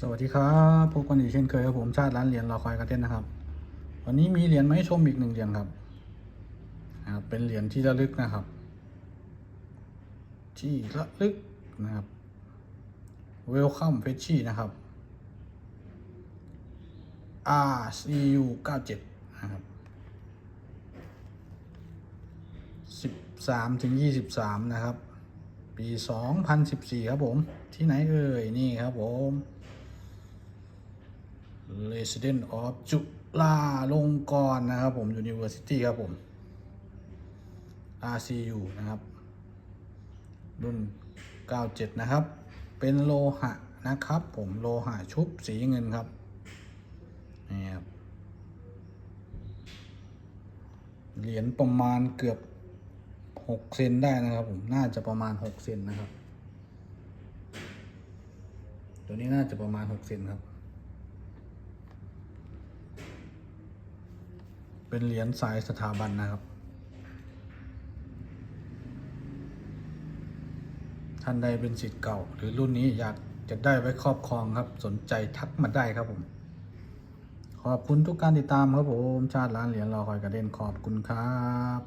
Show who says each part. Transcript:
Speaker 1: สวัสดีครับพบกันอีกเช่นเคยครับผมชาติร้านเหรียญรอคอยกระเต้นนะครับ วันนี้มีเหรียญมาให้ชมอีกหนึ่งเหรียญครับนะครับ เป็นเหรียญที่ระลึกนะครับ ที่ระลึกนะครับ Welcome f e c h y นะครับ RCU 97นะครับ13ถึง23 นะครับ ปี 2014 ครับผม ที่ไหนเอ่ย นี่ครับผม Resident of จุฬาลงกรณ์นะครับผม University ครับผม RCU นะครับ รุ่น 97 นะครับ เป็นโลหะนะครับ ผมโลหะชุบสีเงินครับนี่ครับเหรียญประมาณเกือบหกเซนได้นะครับผม น่าจะประมาณหกเซนนะครับ ตัวนี้น่าจะประมาณหกเซนครับ เป็นเหรียญสายสถาบันนะครับ ท่านใดเป็นสิทธิ์เก่า หรือรุ่นนี้อยากจะได้ไว้ครอบครองครับ สนใจทักมาได้ครับผม ขอบคุณทุกการติดตามครับผม ชาติร้านเหรียญรอคอยกระเด็นขอบคุณครับ